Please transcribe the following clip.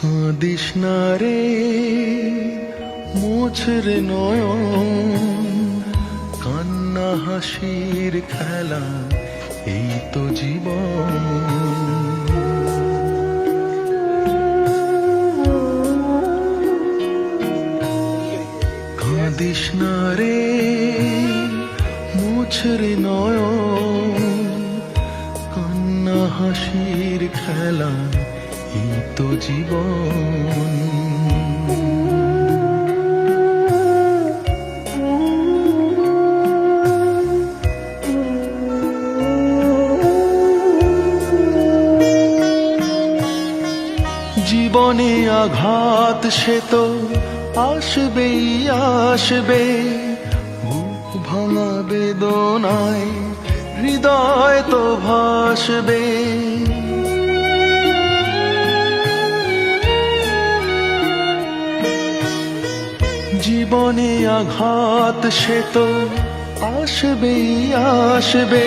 কাঁদিস না রে, মোছরে নয়ন, কান্না হাসির খেলা, এই তো জীবন। কাঁদিস না রে, মুছরে নয়ন, কান্না হাসির খেলা তো জীবন। জীবনে আঘাত সে তো আসবেই আসবে। ভাঙা বেদনায় হৃদয় তো ভাসবে। জীবনে আঘাত সে তো আসবেই আসবে।